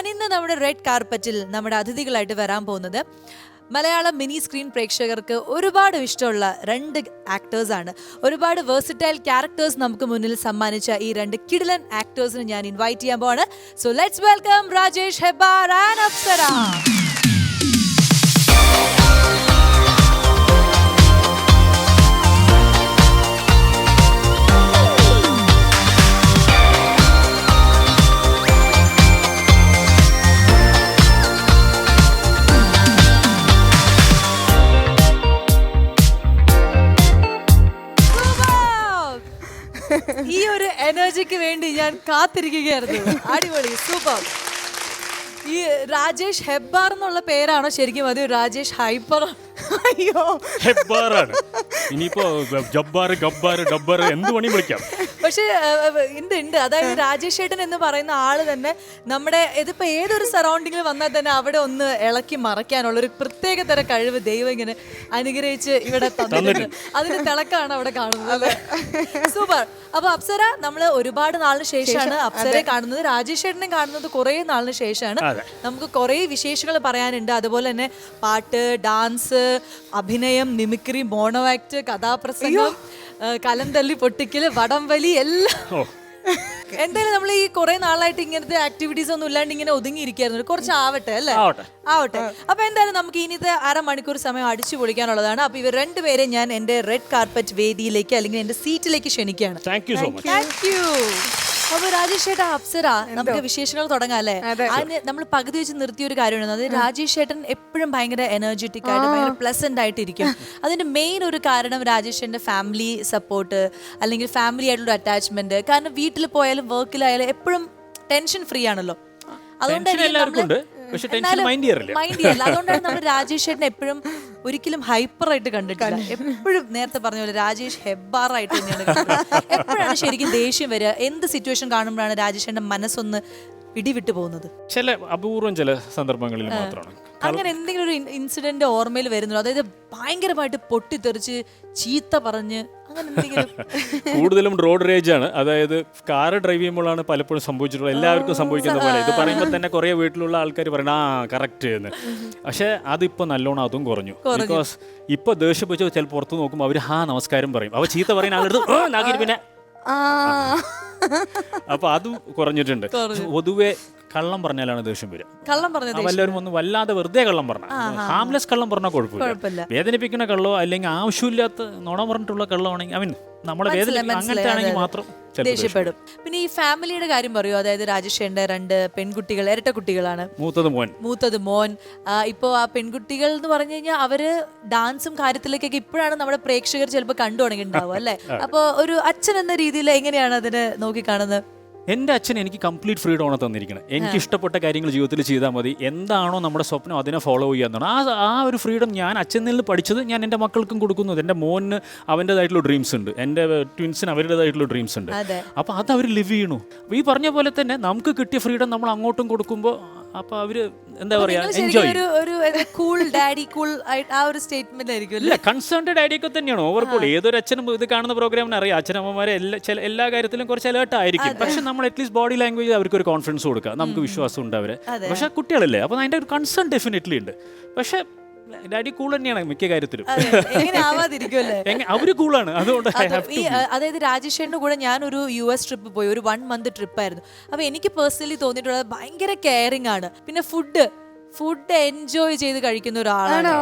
And ഇന്ന് നമ്മുടെ red കാർപ്പറ്റിൽ നമ്മുടെ അതിഥികളായിട്ട് വരാൻ പോകുന്നത് മലയാളം മിനി സ്ക്രീൻ പ്രേക്ഷകർക്ക് ഒരുപാട് ഇഷ്ടമുള്ള രണ്ട് ആക്ടേഴ്സാണ് ഒരുപാട് വേഴ്സിറ്റൈൽ ക്യാരക്ടേഴ്സ് നമുക്ക് മുന്നിൽ സമ്മാനിച്ച ഈ രണ്ട് കിടിലൻ ആക്ടേഴ്സിന് ഞാൻ ഇൻവൈറ്റ് ചെയ്യാൻ പോവാണ്. So let's welcome Rajesh Hebbar and Apsara ഒരു എനർജിക്ക് വേണ്ടി ഞാൻ കാത്തിരിക്കുകയായിരുന്നു. അടിപൊളി സൂപ്പർ. ഈ രാജേഷ് ഹെബ്ബാർ എന്നുള്ള പേരാണോ ശരിക്കും? അത് രാജേഷ് ഹൈപ്പർ അയ്യോ. ഹെബ്ബാറാണ്. ഇനിയിപ്പോ ജബ്ബാർ ഗബ്ബാർ ഡബ്ബാർ എന്ത് പണി വിളിക്കാം. പക്ഷേ ഉണ്ട് ഉണ്ട്. അതായത് രാജേഷ് ഏട്ടൻ എന്ന് പറയുന്ന ആൾ തന്നെ നമ്മുടെ ഇതിപ്പോ ഏതൊരു സറൗണ്ടിങ്ങിൽ വന്നാൽ തന്നെ അവിടെ ഒന്ന് ഇളക്കി മറയ്ക്കാനുള്ള ഒരു പ്രത്യേക തരം കഴിവ് ദൈവം ഇങ്ങനെ അനുഗ്രഹിച്ച് ഇവിടെ തന്നിട്ടുണ്ട്. അതിന്റെ തിളക്കാണ് അവിടെ കാണുന്നത് സൂപ്പർ. അപ്പൊ അപ്സര നമ്മൾ ഒരുപാട് നാളിന് ശേഷമാണ് അപ്സരയെ കാണുന്നത്. രാജേഷ് ഏട്ടനെ കാണുന്നത് കുറെ നാളിന് ശേഷമാണ്. നമുക്ക് കുറെ വിശേഷങ്ങൾ പറയാനുണ്ട്. അതുപോലെ തന്നെ പാട്ട് ഡാൻസ് അഭിനയം മിമിക്രി മോണോ ആക്ട് കഥാപ്രസംഗം കലന്തല്ലി കലം തല്ലി പൊട്ടിക്കൽ വടംവലി എല്ലാം. എന്തായാലും നമ്മൾ ഈ കുറെ നാളായിട്ട് ഇങ്ങനത്തെ ആക്ടിവിറ്റീസ് ഒന്നും ഇല്ലാണ്ട് ഇങ്ങനെ ഒതുങ്ങിയിരിക്കായിരുന്നു. കുറച്ച് ആവട്ടെ അല്ലേ? ആവട്ടെ. ആവട്ടെ. അപ്പൊ എന്തായാലും നമുക്ക് ഇനിത്തെ അരമണിക്കൂർ സമയം അടിച്ചു പൊളിക്കാനുള്ളതാണ്. അപ്പൊ ഇവർ രണ്ടുപേരെ ഞാൻ എന്റെ റെഡ് കാർപ്പറ്റ് വേദിയിലേക്ക് അല്ലെങ്കിൽ എന്റെ സീറ്റിലേക്ക് ക്ഷണിക്കുകയാണ്. താങ്ക് യു അപ്പൊ രാജേഷ് ചേട്ടാ അപ്സര നമുക്ക് വിശേഷങ്ങൾ തുടങ്ങാം അല്ലേ? അതിന് നമ്മൾ പകുതി വെച്ച് നിർത്തിയ ഒരു കാര്യമാണ്. അത് രാജേഷ് ചേട്ടൻ എപ്പോഴും ഭയങ്കര എനർജറ്റിക് ആയിട്ട് ഭയങ്കര പ്ലസന്റ് ആയിട്ടിരിക്കും. അതിന്റെ മെയിൻ ഒരു കാരണം രാജേഷ് ചേട്ടന്റെ ഫാമിലി സപ്പോർട്ട് അല്ലെങ്കിൽ ഫാമിലി ആയിട്ടുള്ള അറ്റാച്ച്മെന്റ് കാരണം വീട്ടിൽ പോയാലും വർക്കിലായാലും എപ്പോഴും ടെൻഷൻ ഫ്രീ ആണല്ലോ. അതുകൊണ്ട്. പക്ഷെ tension mind ചെയ്യാറില്ല. മൈൻഡ് ചെയ്യല്ല അതുകൊണ്ടാണ് നമ്മൾ രാജേഷ് ചേട്ടനെ എപ്പോഴും ഒരിക്കലും ഹൈപ്പർ ആയിട്ട് കണ്ടിട്ടില്ല. എപ്പോഴും നേരത്തെ പറഞ്ഞ പോലെ രാജേഷ് ഹെബ്ബാർ ആയിട്ട് തന്നെയാണ് എപ്പോഴാണ് ശരിക്കും ദേഷ്യം വരിക? എന്ത് സിറ്റുവേഷൻ കാണുമ്പോഴാണ് രാജേഷ് ചേട്ടന്റെ മനസ്സൊന്ന് പിടിവിട്ടു പോകുന്നത്. ചില അപൂർവം ചില സന്ദർഭങ്ങളിൽ മാത്രമാണ്. അങ്ങനെ എന്തെങ്കിലും ഒരു ഇൻസിഡന്റ് ഓർമ്മയിൽ വരുന്നുള്ളൂ അതായത് ഭയങ്കരമായിട്ട് പൊട്ടിത്തെറിച്ച് ചീത്ത പറഞ്ഞ് കൂടുതലും റോഡ് റേജ് ആണ്. അതായത് കാർ ഡ്രൈവ് ചെയ്യുമ്പോഴാണ് പലപ്പോഴും സംഭവിച്ചിട്ടുള്ളത്. എല്ലാവർക്കും സംഭവിക്കുന്ന പോലെ. ഇത് പറയുമ്പോൾ തന്നെ കുറേ വീട്ടിലുള്ള ആൾക്കാർ പറയണം ആ കറക്റ്റ് എന്ന് പക്ഷേ അതിപ്പോൾ നല്ലോണം അതും കുറഞ്ഞു. ബിക്കോസ് ഇപ്പോൾ ദേഷ്യപ്പിച്ച് ചില പുറത്ത് നോക്കുമ്പോൾ അവർ ഹാ നമസ്കാരം പറയും. അവ ചീത്ത പറയുന്ന ആളെടുത്ത് "ഓ, പിന്നെ അപ്പൊ അത് കുറഞ്ഞിട്ടുണ്ട്. പൊതുവെ കള്ളം പറഞ്ഞാലാണ് ദേഷ്യം വരിക. കള്ളം പറഞ്ഞത് ആ, വല്ലവരും ഒന്ന് വല്ലാതെ വെറുതെ കള്ളം പറഞ്ഞ. ഹാംലെസ് കള്ളം പറഞ്ഞാൽ കുഴപ്പമില്ല. വേദനിപ്പിക്കുന്ന കള്ളോ അല്ലെങ്കിൽ ആവശ്യമില്ലാത്ത നുണ പറഞ്ഞിട്ടുള്ള കള്ളമാണെങ്കിൽ ഐ മീൻ നമ്മളെ വേദന അങ്ങനത്തെ ആണെങ്കിൽ മാത്രം ദേഷ്യപ്പെടും. പിന്നെ ഈ ഫാമിലിയുടെ കാര്യം പറയൂ അതായത് രാജേഷ് രണ്ട് പെൺകുട്ടികൾ ഇരട്ട കുട്ടികളാണ്. മൂത്തത് മോൻ. മൂത്തത് മോൻ. ഇപ്പോ ആ പെൺകുട്ടികൾ എന്ന് പറഞ്ഞു കഴിഞ്ഞാൽ അവർ ഡാൻസും കാര്യത്തിലേക്കൊക്കെ ഇപ്പോഴാണ് നമ്മുടെ പ്രേക്ഷകർ ചിലപ്പോൾ കണ്ടു തുടങ്ങിയിട്ടുണ്ടാവും അല്ലേ? അപ്പൊ ഒരു അച്ഛൻ എന്ന രീതിയിൽ എങ്ങനെയാണ് അതിനെ നോക്കി കാണുന്നത് എന്റെ അച്ഛൻ എനിക്ക് കംപ്ലീറ്റ് ഫ്രീഡം ആണ് തന്നിരിക്കുന്നത് എനിക്ക് ഇഷ്ടപ്പെട്ട കാര്യങ്ങൾ ജീവിതത്തിൽ ചെയ്താൽ മതി. എന്താണോ നമ്മുടെ സ്വപ്നം അതിനെ ഫോളോ ചെയ്യാന്നാണ് ആ ആ ഒരു ഫ്രീഡം ഞാൻ അച്ഛനിൽ നിന്ന് പഠിച്ചത് ഞാൻ എന്റെ മക്കൾക്കും കൊടുക്കുന്നത് എന്റെ മോന് അവന്റെതായിട്ടുള്ള ഡ്രീംസ് ഉണ്ട്. എന്റെ ട്വിൻസിന് അവരുടേതായിട്ടുള്ള ഡ്രീംസ് ഉണ്ട്. അപ്പോൾ അത് അവർ ലിവ് ചെയ്യണു. അപ്പോൾ ഈ പറഞ്ഞ പോലെ തന്നെ നമുക്ക് കിട്ടിയ ഫ്രീഡം നമ്മൾ അങ്ങോട്ടും കൊടുക്കുമ്പോൾ അപ്പോൾ അവർ എന്താ പറയാ എൻജോയ് ശരിക്കും ഒരു ഒരു കൂൾ ഡാഡി കൂൾ ആ ഒരു സ്റ്റേറ്റ്മെന്റ് ആയിരിക്കും അല്ലേ? ഇല്ല കൺസേൺഡ് ഡാഡിയൊക്കെ തന്നെയാണ്. ഓവർകോൾ ഏതൊരു അച്ഛനും ഇത് കാണുന്ന പ്രോഗ്രാമിന് അറിയാം. അച്ഛനമ്മമാരെ എല്ലാ എല്ലാ കാര്യത്തിലും കുറച്ച് അലേർട്ട് ആയിരിക്കും. പക്ഷെ നമ്മൾ അറ്റ്ലീസ്റ്റ് ബോഡി ലാംഗ്വേജ് അവർക്ക് ഒരു കോൺഫിഡൻസ് കൊടുക്കുക. നമുക്ക് വിശ്വാസം ഉണ്ട് അവരെ. പക്ഷെ കുട്ടികളല്ലേ? അപ്പൊ അതിന്റെ ഒരു കൺസേൺ ഡെഫിനറ്റ്ലി ഉണ്ട്. പക്ഷെ ഡാഡി കൂൾ തന്നെയാണ് മിക്ക കാര്യത്തിലും. അവർ കൂളാണ് അതുകൊണ്ട് ഈ അതായത് രാജേഷേന്റെ കൂടെ ഞാനൊരു യു എസ് ട്രിപ്പ് പോയി ഒരു വൺ മന്ത് ട്രിപ്പ് ആയിരുന്നു. അപ്പൊ എനിക്ക് പേഴ്സണലി തോന്നിയിട്ടുള്ളത് ഭയങ്കര കെയറിംഗ് ആണ്. പിന്നെ ഫുഡ് ഫുഡ് എൻജോയ് ചെയ്ത് കഴിക്കുന്ന ഒരാളാണ്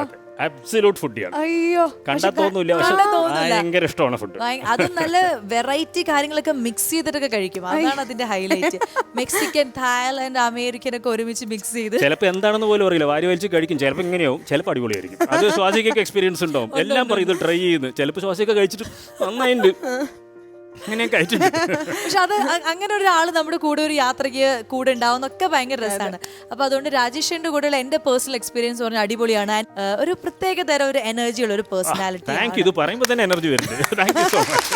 അബ്സല്യൂട്ട് ഫുഡിയാണ് അയ്യോ കണ്ടാൽ തോന്നൂല. പക്ഷെ ഭയങ്കര ഇഷ്ടമാണ് ഫുഡ് ഭയ- അതും നല്ല വെറൈറ്റി കാര്യങ്ങളൊക്കെ മിക്സ് ചെയ്തിട്ടൊക്കെ കഴിക്കും. അതാണ് അതിന്റെ ഹൈലൈറ്റ് മെക്സിക്കൻ തായ്ലാൻഡ് അമേരിക്കൻ ഒക്കെ ഒരുമിച്ച് മിക്സ് ചെയ്ത് ചിലപ്പോൾ എന്താണെന്ന് പോലും അറിയില്ല. വാരി വലിച്ച് കഴിക്കും. ചിലപ്പോൾ ഇങ്ങനെയാവും. ചിലപ്പോൾ അടിപൊളിയായിരിക്കും. അത് ശ്വാസിക്കൊക്കെ എക്സ്പീരിയൻസ് ഉണ്ടാവും. എല്ലാം പറയും ഇത് ട്രൈ ചെയ്യുന്നു ചിലപ്പോൾ ശ്വാസിയൊക്കെ കഴിച്ചിട്ട് നന്നായിട്ടുണ്ട് പക്ഷെ അത് അ- അങ്ങനെ ഒരാൾ നമ്മുടെ കൂടെ ഒരു യാത്രയ്ക്ക് കൂടെ ഉണ്ടാവുന്നൊക്കെ ഭയങ്കര രസമാണ് അപ്പൊ അതുകൊണ്ട് രാജേഷിന്റെ കൂടെയുള്ള എന്റെ പേഴ്സണൽ എക്സ്പീരിയൻസ് പറഞ്ഞ അടിപൊളിയാണ്. And, ആ, ഒരു പ്രത്യേക തരം ഒരു എനർജി ഉള്ള ഒരു പേഴ്സണാലിറ്റി താങ്ക് യു ഇത് പറയുമ്പോൾ തന്നെ എനർജി വരുന്നുണ്ട്. Thank you so much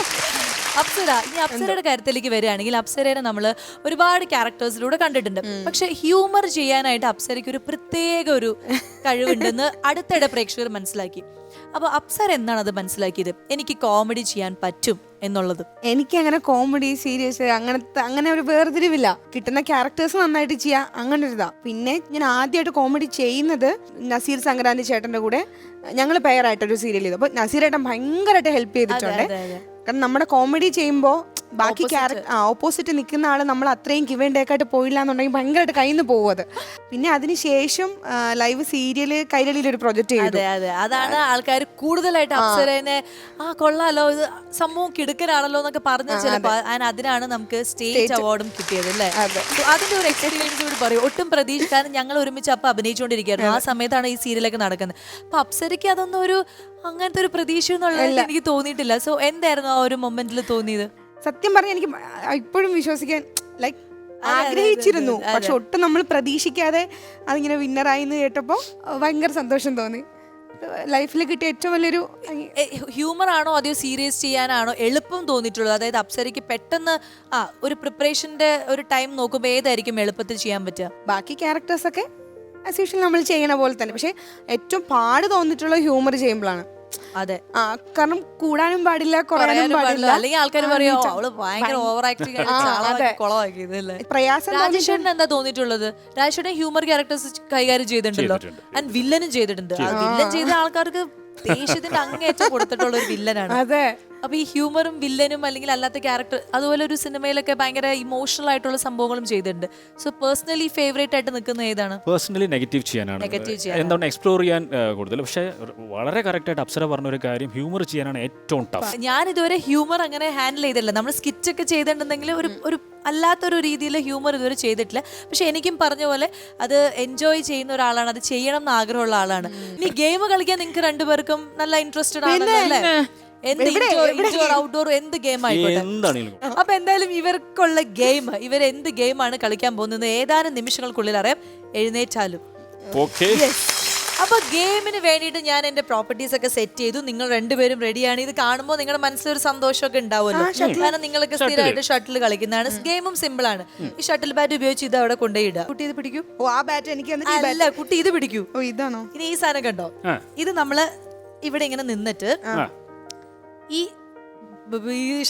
Apsara ഇനി അപ്സരയുടെ കാര്യത്തിലേക്ക് വരികയാണെങ്കിൽ അപ്സരയെ നമ്മൾ ഒരുപാട് ക്യാരക്ടേഴ്സിലൂടെ കണ്ടിട്ടുണ്ട്. പക്ഷെ ഹ്യൂമർ ചെയ്യാനായിട്ട് അപ്സരയ്ക്ക് ഒരു പ്രത്യേക ഒരു കഴിവുണ്ടെന്ന് അടുത്തിടെ പ്രേക്ഷകർ മനസ്സിലാക്കി. അപ്പൊ അപ്സർ എന്താണ് അത് മനസ്സിലാക്കിയത്? എനിക്ക് കോമഡി ചെയ്യാൻ പറ്റും എന്നുള്ളത്. എനിക്ക് അങ്ങനെ കോമഡി സീരിയസ് അങ്ങനത്തെ അങ്ങനെ ഒരു വേർതിരിവില്ല. കിട്ടുന്ന ക്യാരക്ടേഴ്സ് നന്നായിട്ട് ചെയ്യാം അങ്ങനെ ഒരു ഇതാ പിന്നെ ഞാൻ ആദ്യമായിട്ട് കോമഡി ചെയ്യുന്നത് നസീർ സംക്രാന്തി ചേട്ടന്റെ കൂടെ ഞങ്ങൾ പെയറായിട്ടൊരു സീരിയൽ ചെയ്തു. അപ്പോൾ നസീർ ഏട്ടൻ ഭയങ്കരമായിട്ട് ഹെൽപ്പ് ചെയ്തിട്ടുണ്ട്. കാരണം നമ്മുടെ കോമഡി ചെയ്യുമ്പോൾ ബാക്കി ക്യാരക്ടർ ആ ഓപ്പോസിറ്റ് നിൽക്കുന്ന ആൾ നമ്മൾ അത്രയും കിവേണ്ടേക്കായിട്ട് പോയില്ല എന്നുണ്ടെങ്കിൽ ഭയങ്കരമായിട്ട് കയ്യിൽ നിന്ന് പോകും അത്. പിന്നെ അതിനുശേഷം ലൈവ് സീരിയൽ കൈരളിയിൽ ഒരു പ്രൊജക്ട് ചെയ്തു. അതെ അതെ. അതാണ് ആൾക്കാർ കൂടുതലായിട്ട് അപ്സരനെ ആ കൊള്ളാലോ ഇത് സംഭവം കിടുക്കനാണല്ലോ എന്നൊക്കെ പറഞ്ഞു അതിനാണ് നമുക്ക് സ്റ്റേറ്റ് അവാർഡും കിട്ടിയത് അല്ലേ? അതിന്റെ ഒരു എക്സ്പീരിയൻസ് കൂടി പറയും. ഒട്ടും പ്രതീക്ഷിക്കാൻ ഞങ്ങൾ ഒരുമിച്ച് അപ്പൊ അഭിനയിച്ചുകൊണ്ടിരിക്കുകയായിരുന്നു. ആ സമയത്താണ് ഈ സീരിയലൊക്കെ നടക്കുന്നത്. അപ്പൊ അപ്സരയ്ക്ക് അതൊന്നും ഒരു അങ്ങനത്തെ ഒരു പ്രതീക്ഷ എന്നുള്ളത് എനിക്ക് തോന്നിയിട്ടില്ല. സോ എന്തായിരുന്നു ആ ഒരു മൊമെന്റിൽ തോന്നിയത്? സത്യം പറഞ്ഞ എനിക്ക് ഇപ്പോഴും വിശ്വസിക്കാൻ ലൈക് ആഗ്രഹിച്ചിരുന്നു. പക്ഷെ ഒട്ടും നമ്മൾ പ്രതീക്ഷിക്കാതെ അതിങ്ങനെ വിന്നറായി എന്ന് കേട്ടപ്പോൾ ഭയങ്കര സന്തോഷം തോന്നി. ലൈഫിൽ കിട്ടിയ ഏറ്റവും വലിയൊരു ഹ്യൂമർ ആണോ അതോ സീരിയസ് ചെയ്യാനാണോ എളുപ്പം തോന്നിയിട്ടുള്ളത്? അതായത് അപ്സരയ്ക്ക് പെട്ടെന്ന് ആ ഒരു പ്രിപ്പറേഷന്റെ ഒരു ടൈം നോക്കുമ്പോൾ ഏതായിരിക്കും എളുപ്പത്തിൽ ചെയ്യാൻ പറ്റുക? ബാക്കി ക്യാരക്ടേഴ്സ് ഒക്കെ ആസ് യൂഷ്വൽ നമ്മൾ ചെയ്യണ പോലെ തന്നെ. പക്ഷെ ഏറ്റവും പാട് തോന്നിയിട്ടുള്ള ഹ്യൂമർ ചെയ്യുമ്പോഴാണ്. അതെ. ആ കാരണം കൂടാനും പാടില്ല കുറയാനും പാടില്ല. അല്ലെങ്കിൽ ആൾക്കാർ പറയോ അവൾ ഭയങ്കര ഓവർ ആക്ടിങ് പ്രയാസം രാജേഷേട്ടൻ എന്താ തോന്നിയിട്ടുള്ളത്? രാജേഷേട്ടൻ ഹ്യൂമർ ക്യാരക്ടേഴ്സ് കൈകാര്യം ചെയ്തിട്ടുണ്ടല്ലോ. ആൻഡ് വില്ലനും ചെയ്തിട്ടുണ്ട്. ആ വില്ലൻ ചെയ്ത ആൾക്കാർക്ക് ദേഷ്യത്തിന്റെ അങ്ങേറ്റം കൊടുത്തിട്ടുള്ള ഒരു വില്ലനാണ് അതെ. അപ്പൊ ഈ ഹ്യൂമറും വില്ലനും അല്ലെങ്കിൽ അല്ലാത്ത ക്യാരക്ടർ അതുപോലെ ഒരു സിനിമയിലൊക്കെ ഭയങ്കര ഇമോഷണൽ ആയിട്ടുള്ള സംഭവങ്ങളും ചെയ്തിട്ടുണ്ട്. സോ പേഴ്സണലി ഫേവറേറ്റ് ആയിട്ട് നിൽക്കുന്ന ഏതാണ്? പേഴ്സണലി നെഗറ്റീവ് ചെയ്യാനാണ്. നെഗറ്റീവ് ചെയ്യാൻ എന്താണ് എക്സ്പ്ലോർ ചെയ്യാൻ കൂടുതൽ? പക്ഷേ വളരെ കറക്റ്റായിട്ട് അപ്സര പറഞ്ഞ ഒരു കാര്യം ഹ്യൂമർ ചെയ്യാനാണ് ഏറ്റവും ടഫ് ഞാൻ ഇതുവരെ ഹ്യൂമർ അങ്ങനെ ഹാൻഡിൽ ചെയ്തിട്ടില്ല. നമ്മൾ സ്കിറ്റ് ഒക്കെ ചെയ്തിട്ടുണ്ടെങ്കിൽ ഒരു ഒരു അല്ലാത്തൊരു രീതിയിൽ ഹ്യൂമർ ഇതുവരെ ചെയ്തിട്ടില്ല. പക്ഷെ എനിക്കും പറഞ്ഞ പോലെ അത് എൻജോയ് ചെയ്യുന്ന ഒരാളാണ്. അത് ചെയ്യണം എന്ന് ആഗ്രഹമുള്ള ആളാണ്. ഇനി ഗെയിം കളിക്കാൻ നിങ്ങൾക്ക് രണ്ടുപേർക്കും നല്ല ഇൻട്രസ്റ്റഡ് ആണല്ലോ അല്ലേ? എന്ത് ഇൻഡോർ ഔട്ട്ഡോർ എന്ത് ഗെയിം ആയിക്കോട്ടെ. അപ്പൊ എന്തായാലും ഇവർക്കുള്ള ഗെയിം ഇവർ എന്ത് ഗെയിമാണ് കളിക്കാൻ പോകുന്നത്? ഏതാനും നിമിഷങ്ങൾക്കുള്ളിൽ അറിയാം. എഴുന്നേറ്റാലും. ഓക്കെ അപ്പൊ ഗെയിമിന് വേണ്ടിയിട്ട് ഞാൻ എന്റെ പ്രോപ്പർട്ടീസ് ഒക്കെ സെറ്റ് ചെയ്തു. നിങ്ങൾ രണ്ടുപേരും റെഡിയാണ് ഇത് കാണുമ്പോൾ നിങ്ങളുടെ മനസ്സിലൊരു സന്തോഷമൊക്കെ ഉണ്ടാവുമല്ലോ. കാരണം നിങ്ങളൊക്കെ സ്ഥിരമായിട്ട് ഷട്ടിൽ കളിക്കുന്നതാണ്. ഗെയിമും സിമ്പിൾ ആണ്. ഈ ഷട്ടിൽ ബാറ്റ് ഉപയോഗിച്ച് ഇത് അവിടെ കൊണ്ടുപോയിടുക കുട്ടി ഇത് പിടിക്കൂ. ഓ ആ ബാറ്റ് എനിക്ക് എന്നിട്ട് ഈ bat- അല്ല കുട്ടി ഇത് പിടിക്കൂ. ഓ ഇതാണോ? ഇനി ഈ സാധനം കണ്ടോ? ഇത് നമ്മൾ ഇവിടെ ഇങ്ങനെ നിന്നിട്ട് ഈ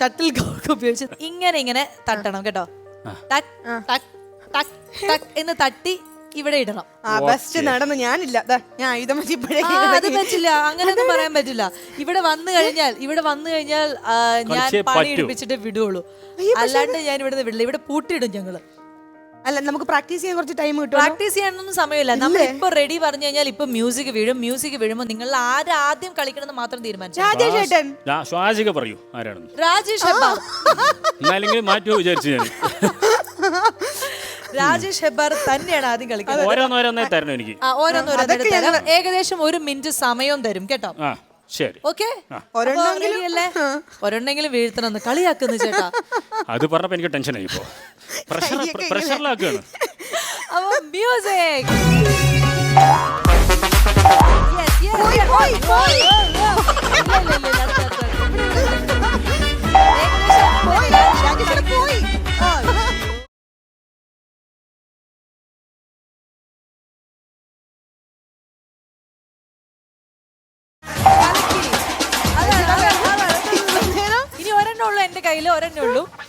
ഷട്ടിൽ കോക്ക് ഉപയോഗിച്ച് ഇങ്ങനെ ഇങ്ങനെ തട്ടണം കേട്ടോ. എന്ന് തട്ടി ഇവിടെ ഇടണം. ആ ബെസ്റ്റ് നടന്നു ഞാനില്ല. ദാ, ഞാൻ ആയുധം അത് പറ്റില്ല. അങ്ങനെയൊന്നും പറയാൻ പറ്റില്ല. ഇവിടെ വന്നു കഴിഞ്ഞാൽ ഇവിടെ വന്നു കഴിഞ്ഞാൽ ഞാൻ പണി ഇടിപ്പിച്ചിട്ട് എടുപ്പിച്ചിട്ട് വിടുള്ളൂ. അല്ലാണ്ട് ഞാൻ ഇവിടെ നിന്ന് വിടില്ല. ഇവിടെ പൂട്ടിയിടും ഞങ്ങൾ. അല്ല നമുക്ക് പ്രാക്ടീസ് ചെയ്യാൻ കുറച്ച് ടൈം കിട്ടും പ്രാക്ടീസ് ചെയ്യാനൊന്നും സമയമില്ല. നമ്മൾ ഇപ്പൊ റെഡി പറഞ്ഞു കഴിഞ്ഞാൽ ഇപ്പൊ മ്യൂസിക് വീഴും മ്യൂസിക് വീഴുമ്പോൾ നിങ്ങൾ ആരാദ്യം ആദ്യം കളിക്കണമെന്ന് മാത്രം തീരുമാനിച്ചു? രാജേഷ് ഏട്ടൻ. ആ, ശ്വാസിക പറയൂ ആരാണെന്ന്. രാജേഷ് ഹെബ്ബാർ. എന്നാലെങ്കിലും മാറ്റുമോ വിചാരിച്ചു ഞാൻ. രാജേഷ് ഹെബ്ബാർ തന്നെയാണ് ആദ്യം കളിക്കുന്നത്. ഓരോന്നോരോന്നേ തരണം എനിക്ക്. ആ തരാം. ഏകദേശം ഒരു മിനിറ്റ് സമയവും തരും കേട്ടോ. ആ ശരി. ഓക്കെ? ഒരെണ്ണെങ്കിലും വീഴ്ത്തണമെന്ന് കളിയാക്കുന്നു ചേട്ടാ. അത് പറഞ്ഞപ്പോ എനിക്ക് ടെൻഷൻ ഇപ്പോ. പ്രഷറിലാക്കുകയാണ് അപ്പൊ മ്യൂസിക് പോയി, പോയി, പോയി. പോയി, രാജേഷ് ഏട്ടൻ പോയി ഇനി ഒരെണ്ണം ഉള്ളൂ എന്റെ കയ്യിൽ ഒരെണ്ണം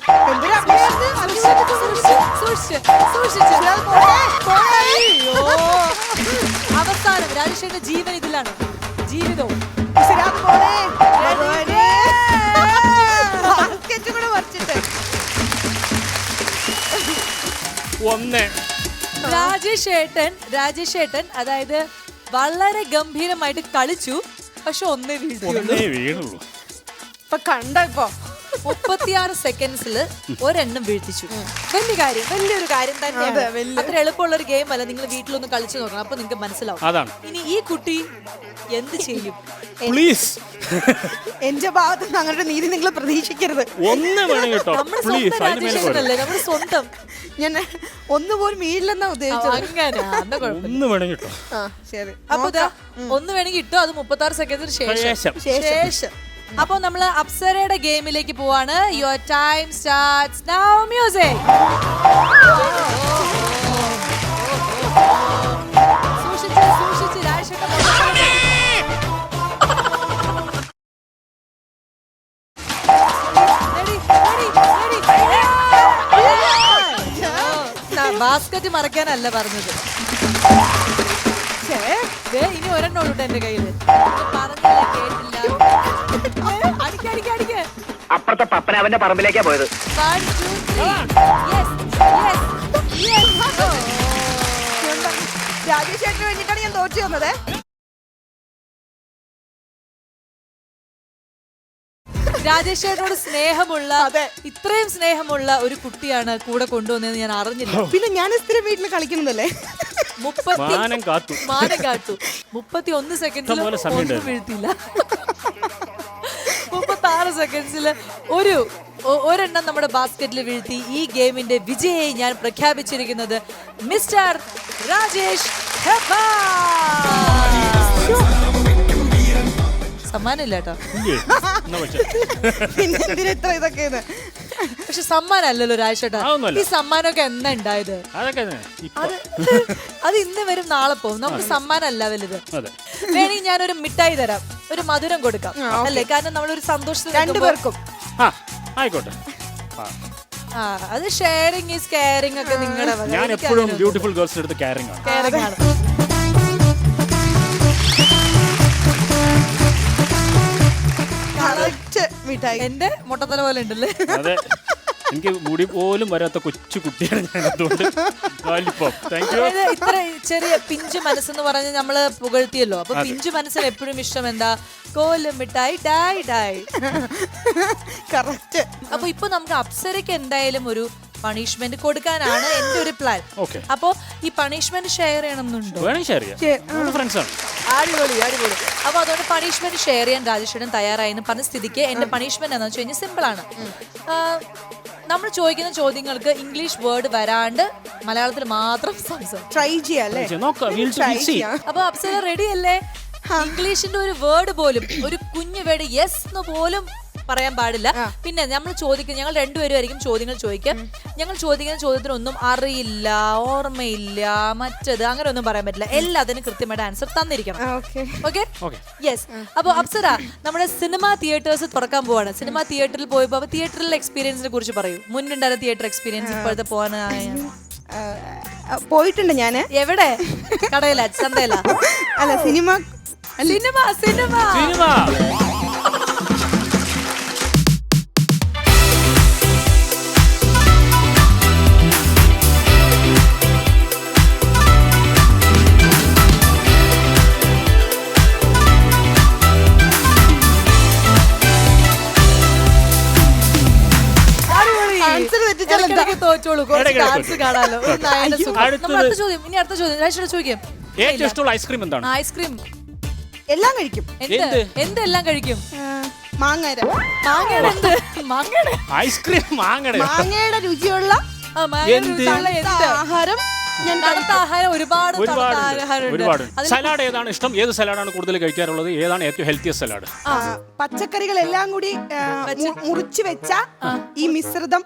ഉള്ളൂ എന്തൊരു അഭിനയായിരുന്നു. സൂക്ഷിച്ചു സൂക്ഷിച്ച്, സൂക്ഷിച്ച്. അയ്യോ. അവസാനം രാജേഷിന്റെ ജീവൻ ഇതിലാണ് ജീവിതവും. ഒന്ന് രാജേഷ് ഏട്ടൻ രാജേഷ് ഏട്ടൻ അതായത് വളരെ ഗംഭീരമായിട്ട് കളിച്ചു പക്ഷെ ഒന്നേ വീണു ഒന്നേ വീണുള്ളൂ ഇപ്പൊ കണ്ടോ ഇപ്പൊ മുപ്പത്തിയാറ് സെക്കൻഡ്സിൽ ഒരെണ്ണം വീഴ്ത്തിച്ചു. വലിയ കാര്യം വലിയൊരു കാര്യം തന്നെയാണ്. അത്ര എളുപ്പമുള്ള ഒരു ഗെയിം അല്ല. നിങ്ങൾ വീട്ടിലൊന്ന് കളിച്ചു നോക്കണം. അപ്പൊ നിങ്ങൾക്ക് മനസ്സിലാവും. ഇനി ഈ കുട്ടി എന്ത് ചെയ്യും? പ്ലീസ് എന്റെ ഭാഗത്ത് നിന്ന് അങ്ങനെ നീതി നിങ്ങൾ പ്രതീക്ഷിക്കരുത്. ഒന്ന് നമ്മുടെ പ്ലീസ് സ്വന്തം ഞാൻ ഒന്നുപോലും വീട്ടിലെന്നാ ആ, ഉദ്ദേശിച്ചത് ഒന്ന് കേട്ടോ. ശരി. അപ്പൊ ഒന്ന് വേണമെങ്കിൽ ഇട്ടോ? അത് മുപ്പത്തി ആറ് സെക്കൻഡിന് ശേഷം. ശേഷം. അപ്പൊ നമ്മൾ അപ്സരയുടെ ഗെയിമിലേക്ക് പോവാണ്. Your time starts now music basket സൂക്ഷിച്ച് മറക്കാനല്ല പറഞ്ഞത്. ഇനി ഒരെണ്ണം ഉണ്ട് എന്റെ കയ്യിൽ പറഞ്ഞില്ല കേട്ടില്ല ഏ, അടിക്ക് അടിക്ക് അപ്പുറത്തെ അപ്പുറത്തെ പപ്പനാവന്റെ പറമ്പിലേക്കാ പോയത്. രാജേഷേട്ടന് two, three. Yes, yes, yes. Rajesh ചേട്ടന് വേണ്ടിയിട്ടാണ് ഞാൻ തോറ്റു വന്നത്. രാജേഷേട്ടനോട് സ്നേഹമുള്ള ഇത്രയും സ്നേഹമുള്ള ഒരു കുട്ടിയാണ് കൂടെ കൊണ്ടുവന്നതെന്ന് ഞാൻ അറിഞ്ഞില്ല. പിന്നെ ഞാൻ സ്ഥിരം വീട്ടിൽ കളിക്കുന്നതല്ലേ? മാനം കാത്തു. മാനം കാട്ടു മുപ്പത്തി ഒന്ന് സെക്കൻഡ്സിൽ ഇഷ്ടംപോലെ ഒന്നും. വീഴ്ത്തില്ല മുപ്പത്തി ആറ് സെക്കൻഡ്സിൽ ഒരു ഒരെണ്ണം നമ്മുടെ ബാസ്ക്കറ്റിൽ വീഴ്ത്തി. ഈ ഗെയിമിന്റെ വിജയെ ഞാൻ പ്രഖ്യാപിച്ചിരിക്കുന്നത് മിസ്റ്റർ രാജേഷ്. സമ്മാനമില്ല കേട്ടോ. ഇല്ലേ? പക്ഷേ സമ്മാനമല്ലല്ലോ രാജേട്ടാ അതൊന്നുമല്ല. ഈ സമ്മാനമൊക്കെ എന്നാ ഉണ്ടായത് അതൊക്കെ തന്നെ. ഇപ്പൊ. അത് അത് ഇന്ന് വരും നാളെ പോകും. നമുക്ക് സമ്മാനമല്ല വലുത്. അതെ. ഞാൻ ഒരു മിഠായി തരാം. ഒരു മധുരം കൊടുക്കാം. അല്ലേ? കാരണം നമ്മളൊരു സന്തോഷത്തിൽ രണ്ടുപേർക്കും ആ ആയിക്കോട്ടെ. ആ. ആ അത് ഷെയറിങ് ഈസ് കെയറിംഗ് ഒക്കെ നിങ്ങളുടെ. ഞാൻ എപ്പോഴും എപ്പോഴും ഗേൾസ് ബ്യൂട്ടിഫുൾ ഗേൾസിന്റെ അടുത്ത് കാരിങ് ആണ്. മിഠായി എന്റെ മുട്ടത്തല പോലെ ഉണ്ടല്ലേ? അതെ. എനിക്ക് മുടി പോലും വരാത്ത കൊച്ചു കുട്ടിയാണ് ഞാൻ. അതുകൊണ്ട് ലോലിപോപ്പ് താങ്ക് യു അതായത് ഇത്ര ചെറിയ പിഞ്ചു മനസ്സെന്ന് പറഞ്ഞ് നമ്മൾ പുകഴ്ത്തിയല്ലോ. അപ്പൊ പിഞ്ചു മനസ്സിന് എപ്പോഴും ഇഷ്ടം എന്താ? കോലും മിഠായി ഡായ് ഡായ്. കറക്റ്റ് അപ്പൊ ഇപ്പൊ നമുക്ക് അപ്സരയ്ക്ക് എന്തായാലും ഒരു പണിഷ്മെന്റ് കൊടുക്കാനാണ് എന്റെ ഒരു പ്ലാൻ അപ്പോ ഈ പണിഷ്മെന്റ് ഷെയർ ചെയ്യണമെന്നുണ്ടോ? വേണമെങ്കിൽ ഷെയർ ചെയ്യാം ഫ്രണ്ട്സ് ആണ്. അടിപൊളി അടിപൊളി. അപ്പൊ അതുകൊണ്ട് പണിഷ്മെന്റ് ഷെയർ ചെയ്യാൻ രാജേഷേടൻ തയ്യാറായി എന്ന് പറഞ്ഞ സ്ഥിതിക്ക് എന്റെ പണിഷ്മെന്റ് എന്താണെന്ന് വെച്ച് കഴിഞ്ഞാൽ സിമ്പിൾ ആണ്. നമ്മൾ ചോദിക്കുന്ന ചോദ്യങ്ങൾക്ക് ഇംഗ്ലീഷ് വേർഡ് വരാണ്ട് മലയാളത്തിൽ മാത്രം സംസാരിക്കും ട്രൈ ചെയ്യാം അപ്പൊ അപ്സര റെഡി അല്ലേ? ഇംഗ്ലീഷിന്റെ ഒരു വേർഡ് പോലും ഒരു കുഞ്ഞു വേർഡ് യെസ് എന്ന് പോലും പറയാൻ പാടില്ല. പിന്നെ നമ്മൾ ചോദിക്കും ഞങ്ങൾ രണ്ടുപേരും ആയിരിക്കും ചോദ്യങ്ങൾ ചോദിക്കുക. ഞങ്ങൾ ചോദിക്കുന്ന ചോദ്യത്തിനൊന്നും അറിയില്ല ഓർമ്മയില്ല മറ്റത് അങ്ങനെ ഒന്നും പറയാൻ പറ്റില്ല. എല്ലാത്തിനും കൃത്യമായിട്ട് ആൻസർ തന്നിരിക്കണം. ഓക്കെ. യെസ് അപ്പോൾ അപ്സര നമ്മുടെ സിനിമ തിയേറ്റേഴ്സ് തുറക്കാൻ പോവാണ്. സിനിമ തിയേറ്ററിൽ പോയപ്പോൾ അപ്പൊ തിയേറ്ററിലെ എക്സ്പീരിയൻസിനെ കുറിച്ച് പറയൂ. മുന്നുണ്ടായിരുന്ന തിയേറ്റർ എക്സ്പീരിയൻസ് ഇപ്പോഴത്തെ പോകാനായ പോയിട്ടുണ്ട് ഞാൻ. എവിടെ? കടയില ചന്തയില? അല്ല സിനിമ സിനിമ സിനിമ. സിനിമ. തോറ്റോളൂ കുറച്ച് ഡാൻസ് കാണാലോ. നമ്മൾ അടുത്ത ചോദ്യം. ഇനി അടുത്ത ചോദ്യം. രാജേഷ് ചോദിക്കാം. ഏറ്റവും ഇഷ്ടമുള്ള ഐസ്ക്രീം എന്താണ്? ഐസ്ക്രീം എല്ലാം കഴിക്കും. എന്ത്? എന്ത്? എന്തെല്ലാം കഴിക്കും? മാങ്ങര മാങ്ങയുടെ. എന്ത്? മാങ്ങയുടെ? ഐസ്ക്രീം മാങ്ങയുടെ. രുചിയുള്ള ആ, മാങ്ങയുടെ? രുചിയുള്ള എന്ത്? ആഹാരം ഞാൻ തണുത്ത ആഹാരം ഒരുപാട് തണുത്ത ഒരുപാട് ആഹാരമുണ്ട്. സലാഡ് ഏതാണ്? ഇഷ്ടം ഏത് സലാഡാണ് കൂടുതൽ കഴിക്കാറുള്ളത്? ഏതാണ് ഏറ്റവും ഹെൽത്തിയസ്റ്റ് സലാഡ് ആ, പച്ചക്കറികൾ എല്ലാം കൂടി മുറിച്ചു മു- മുറിച്ച് വെച്ച ഈ മിശ്രിതം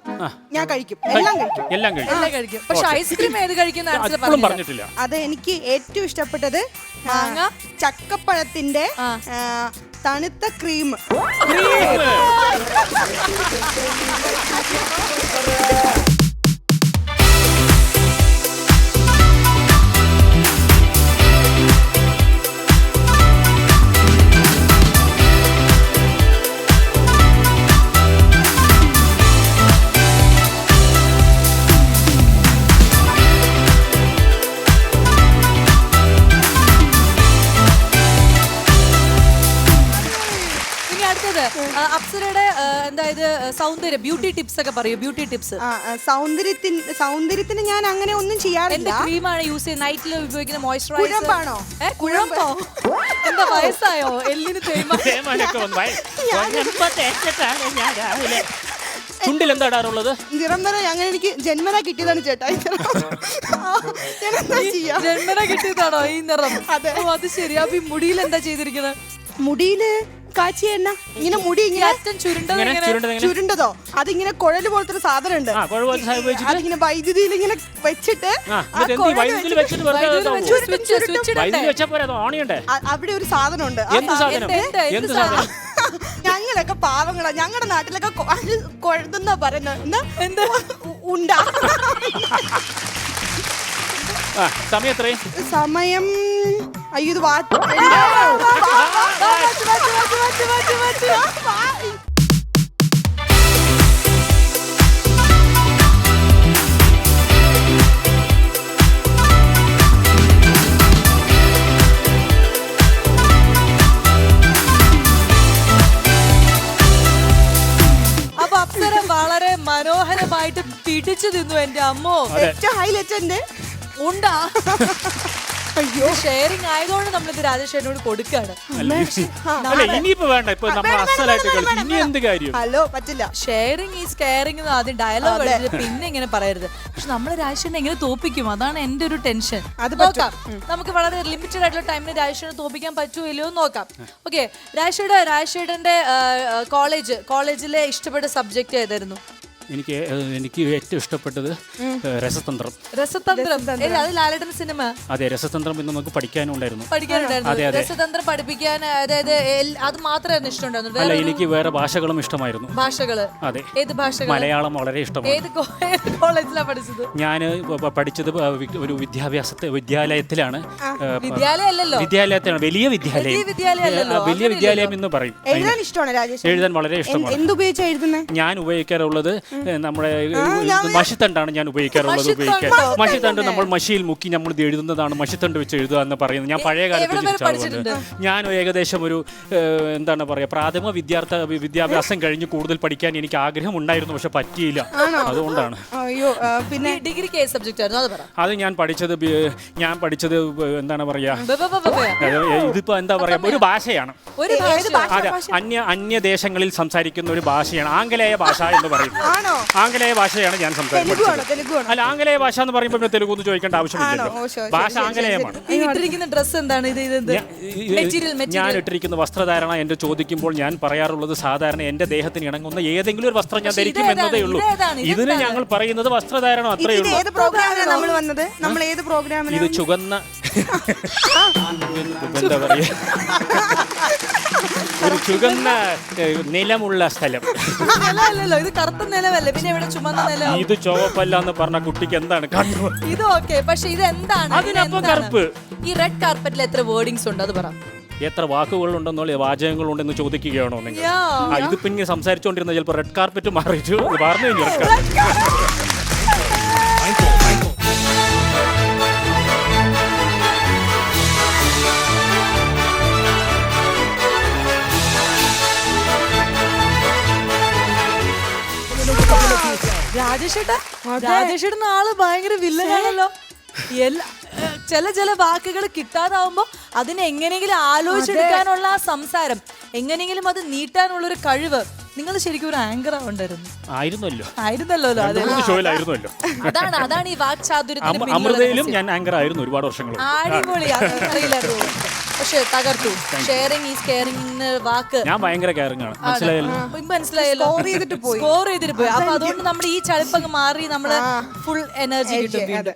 ഞാൻ കഴിക്കും. എല്ലാം കഴിക്കും. എല്ലാം കഴിക്കും. എല്ലാം കഴിക്കും. പക്ഷെ ഐസ്ക്രീം ഏത് കഴിക്കുന്ന ആൻസർ അപ്പോഴും പറഞ്ഞില്ല. പറഞ്ഞിട്ടില്ല. അത് എനിക്ക് ഏറ്റവും ഇഷ്ടപ്പെട്ടത് ആ, മാങ്ങ? ചക്കപ്പഴത്തിന്റെ ആ. ആ, തണുത്ത ക്രീം അപ്സരയുടെ എന്തായത് സൗന്ദര്യ ബ്യൂട്ടി ടിപ്സ് ഒക്കെ പറയൂ ബ്യൂട്ടി ടിപ്സ് സൗന്ദര്യത്തിന് സൗന്ദര്യത്തിന് ഞാൻ അങ്ങനെ ഒന്നും എന്ത് ചെയ്യാറില്ല ക്രീമാണ് യൂസ് ചെയ്യുന്നത്. നൈറ്റിൽ ഉപയോഗിക്കുന്ന കുഴമ്പാണോ? ഏ കുഴമ്പോ? എന്താ വയസ്സായോ? എല്ലിന് ചുണ്ടിൽ എന്താ ഇടാറുള്ളത്? നിരന്തരം അങ്ങനെ എനിക്ക് ജന്മന കിട്ടിയതാണ് ചേട്ടാ. ജന്മന കിട്ടിയതാണോ ഈ നിറം? അതെ. അത് ശരി അപ്പൊ ഈ മുടിയിൽ എന്താ ചെയ്തിരിക്കുന്നത് മുടിയിൽ കാച്ചിയ എണ്ണ ഇങ്ങനെ മുടി ഇങ്ങനെ അറ്റം ചുരുണ്ടത് ഇങ്ങനെ അതിങ്ങനെ കുഴൽ പോലത്തെ ഒരു സാധനം ഉണ്ട് ആ അതിങ്ങനെ വൈദ്യുതിയിൽ ഇങ്ങനെ വെച്ചിട്ട് ആ ആ എന്നിട്ട് എന്ത് ഈ കുഴൽ വൈദ്യുതിയിൽ വെച്ചിട്ട് വെറുതെ വൈദ്യുതി ഇതാവോ? വെച്ച് switch- switch ഇടണ്ടേ? വൈദ്യുതി വെച്ചാൽ പോരാ? അത് ഓണിയണ്ടേ. അ- അവിടെ ഒരു സാധനം ഉണ്ട് ആ എന്ത് സാധനം? എന്ത്, എന്ത്, എന്ത് എന്ത് സാധനം? ഞങ്ങളൊക്കെ പാവങ്ങളാ. ഞങ്ങളുടെ നാട്ടിലൊക്കെ കൊ- പറയുന്നത് എന്താ? ഉണ്ടാ. ആ സമയം എത്രയും സമയം അയ്യോ ഇത് വാ അപ്പൊ അപ്സര വളരെ മനോഹരമായിട്ട് പിടിച്ചു തിന്നു എന്റെ അമ്മോ ഏറ്റവും ഹൈലൈറ്റ് എന്റെ ഉണ്ടാ? അയ്യോ. ഷെയറിംഗ് ആയതുകൊണ്ട് നമ്മളിത് രാജേഷേനോട് കൊടുക്കാണ്. അല്ല ഇനിയിപ്പോ വേണ്ട. ഇപ്പൊ നമ്മൾ അസലായിട്ട് കളിച്ചു. ഇനി എന്ത് കാര്യം? ഹലോ പറ്റില്ല. ഷെയറിംഗ് ഈസ് കെയറിംഗ് എന്ന് ആദ്യം ഡയലോഗ് കളിച്ചിട്ട് പിന്നെ ഇങ്ങനെ പറയരുത്. പക്ഷെ നമ്മൾ രാജേഷനെ എങ്ങനെ തോപ്പിക്കും? അതാണ് എന്റെ ഒരു ടെൻഷൻ അത് നോക്കാം. നമുക്ക് വളരെ ലിമിറ്റഡ് ആയിട്ടുള്ള ടൈമിന് രാജേഷനെ തോപ്പിക്കാൻ പറ്റുമോ ഇല്ലയോ എന്ന് നോക്കാം. ഓക്കെ രാജേഷയുടെ രാജേഷയുടെ കോളേജ് കോളേജിലെ ഇഷ്ടപ്പെട്ട സബ്ജക്ട് ഏതായിരുന്നു? എനിക്ക് ഏഹ്, എനിക്ക് ഏറ്റവും ഇഷ്ടപ്പെട്ടത് ഏഹ്, രസതന്ത്രം. രസതന്ത്രം. ഏയ്, അത് ലാലേട്ടൻ സിനിമ. അതെ രസതന്ത്രം ഇന്ന് നമുക്ക് പഠിക്കാനും ഉണ്ടായിരുന്നു അതെ, പഠിക്കാനുണ്ടായിരുന്നു അതെ. രസതന്ത്രം പഠിപ്പിക്കാൻ അതായത് എൽ- അത് മാത്രമായിരുന്നു ഇഷ്ടമുണ്ടായിരുന്നു അല്ല എനിക്ക് വേറെ ഭാഷകളും ഇഷ്ടമായിരുന്നു. ഭാഷകൾ. അതെ. ഏത് ഭാഷകൾ മലയാളം വളരെ ഇഷ്ടമാണ്. ഏത് കോ- ഏത് കോളേജിലാണ് പഠിച്ചത്? ഞാൻ പഠിച്ചത് പ- വി- ഒരു വിദ്യാഭ്യാസത്തെ വിദ്യാലയത്തിലാണ്. ഏഹ്, പ- വിദ്യാലയം അല്ലല്ലോ വിദ്യാലയത്തിലാണ് വലിയ വിദ്യാലയം വലിയ വിദ്യാലയം. അല്ലല്ലോ, ആ, വലിയ വിദ്യാലയം എന്ന് പറയും. എഴുതാൻ ഇഷ്ടമാണ് രാജേഷ്? എഴുതാൻ വളരെ ഇഷ്ടമാണ്. എന്തുപയോഗിച്ചാ എഴുതുന്നത് ഞാൻ ഉപയോഗിക്കാറുള്ളത് നമ്മുടെ മഷിത്തണ്ടാണ് ഞാൻ ഉപയോഗിക്കാറുള്ളത്? ഉപയോഗിക്കാൻ. മഷിത്തണ്ട്. നമ്മൾ മഷിയിൽ മുക്കി നമ്മൾ ഇത് എഴുതുന്നതാണ് മഷിത്തണ്ട് വെച്ച് എഴുതുക എന്ന് പറയുന്നത്. ഞാൻ പഴയ കാലത്ത് എവിടെ ഞാൻ ഏകദേശം ഒരു എന്താണ് പറയുക പ്രാഥമിക വിദ്യാർത്ഥ വിദ്യാഭ്യാസം കഴിഞ്ഞ് കൂടുതൽ പഠിക്കാൻ എനിക്ക് ആഗ്രഹം ഉണ്ടായിരുന്നു പക്ഷെ പറ്റിയില്ല. അതുകൊണ്ടാണ്. അയ്യോ പിന്നെ? ഏത് സബ്ജക്റ്റ് ആയിരുന്നു അത് ഞാൻ പഠിച്ചത് ഞാൻ പഠിച്ചത് എന്താണ് പറയുക ഇതിപ്പോ എന്താ പറയാ ഒരു ഭാഷയാണ്. ഒരു ഭാഷ? അതെ അന്യ അന്യദേശങ്ങളിൽ സംസാരിക്കുന്ന ഒരു ഭാഷയാണ് ആംഗലേയ ഭാഷ എന്ന് പറയുന്നത്. ആംഗലേയ ഭാഷയാണ് ഞാൻ സംസാരിക്കുന്നത്. തെലുഗു അല്ല ആംഗലേയ ഭാഷ എന്ന് പറയുമ്പോൾ പിന്നെ തെലുഗു എന്ന് ചോദിക്കേണ്ട ആവശ്യമില്ല ആവശ്യമില്ലല്ലോ ഭാഷ ആംഗലേയമാണ്. ഇട്ടിരിക്കുന്ന ഡ്രസ് എന്താണ്? ഇത്? ഞാൻ- മെറ്റീരിയൽ ഞാൻ ഇട്ടിരിക്കുന്ന വസ്ത്രധാരണ എന്റെ ചോദിക്കുമ്പോൾ ഞാൻ പറയാറുള്ളത് സാധാരണ എന്റെ ദേഹത്തിന് ഇണങ്ങുന്ന ഏതെങ്കിലും ഒരു വസ്ത്രം ഞാൻ ധരിക്കും എന്നതേ ഉള്ളൂ? ഇതിന് ഞങ്ങൾ പറയുന്നത് വസ്ത്രധാരണം അത്രയേ ഇത് ഉള്ളൂ ഏത് പ്രോഗ്രാമിലാണ് നമ്മൾ വന്നത്? നമ്മൾ ഏത് ഇത് ചുവന്ന എന്താ പറയാ ഒരു ഏഹ്, നിലമുള്ള സ്ഥലം. ഇത് കറുത്ത നിലമല്ലേ? പിന്നെ ഇവിടെ ചുമന്ന നില ഇത് ചുവപ്പല്ല എന്ന് പറഞ്ഞ കുട്ടിക്ക് എന്താണ് കണ്ണു? ഇത് ഓക്കെ പക്ഷെ ഇത് എന്താണ് അതിനപ്പം? കറുപ്പ്. ഈ റെഡ് കാർപ്പറ്റിൽ എത്ര വേർഡിങ്സ് ഉണ്ട്? അത് പറ. എത്ര വാക്കുകളുണ്ടെന്നുള്ള വാചകങ്ങളുണ്ടെന്ന് ചോദിക്കുകയാണോ നിങ്ങൾ? യാ. ആ ഇത് പിന്നെ സംസാരിച്ചുകൊണ്ടിരുന്ന ചിലപ്പോൾ റെഡ് കാർപ്പറ്റ് മാറിച്ചു മാറുന്നു കഴിഞ്ഞു റെഡ് കാർപ്പറ്റ് രാജേഷേട്ടാ രാജേഷേട്ടൻ ആൾ ഭയങ്കര വില്ലനാണല്ലോ. എല്ലാ ചില ചില വാക്കുകൾ കിട്ടാതാവുമ്പോ അതിനെ എങ്ങനെയെങ്കിലും ആലോചിച്ചെടുക്കാനുള്ള ആ സംസാരം എങ്ങനെയെങ്കിലും അത് നീട്ടാനുള്ള ഒരു കഴിവ്. നിങ്ങൾ ശരിക്കും ഒരു ആങ്കർ ആവണ്ടായിരുന്നു. ആയിരുന്നല്ലോ. ആയിരുന്നല്ലോ ഷോയിലായിരുന്നല്ലോ അതാണ് അതാണ് ഈ അമ- അമൃതയിലും ഞാൻ ആങ്കർ ആയിരുന്നു ഒരുപാട് വർഷങ്ങൾ അടിപൊളി. അറിയില്ലായിരുന്നു. പക്ഷെ തകർത്തു. ഷെയറിംഗ് ഈസ് കെയറിംഗ് വാക്ക്. ഞാൻ ഭയങ്കര കെയറിംഗ് ആണ്. മനസ്സിലായല്ലോ? ഇപ്പൊ മനസ്സിലായല്ലോ? സ്കോർ ചെയ്തിട്ട് പോയി. സ്കോർ ചെയ്തിട്ട് പോയി. അപ്പൊ അതുകൊണ്ട് നമ്മൾ ഈ ചളിപ്പങ്ങ് മാറി നമ്മൾ ഫുൾ എനർജി കിട്ടും വീണ്ടും.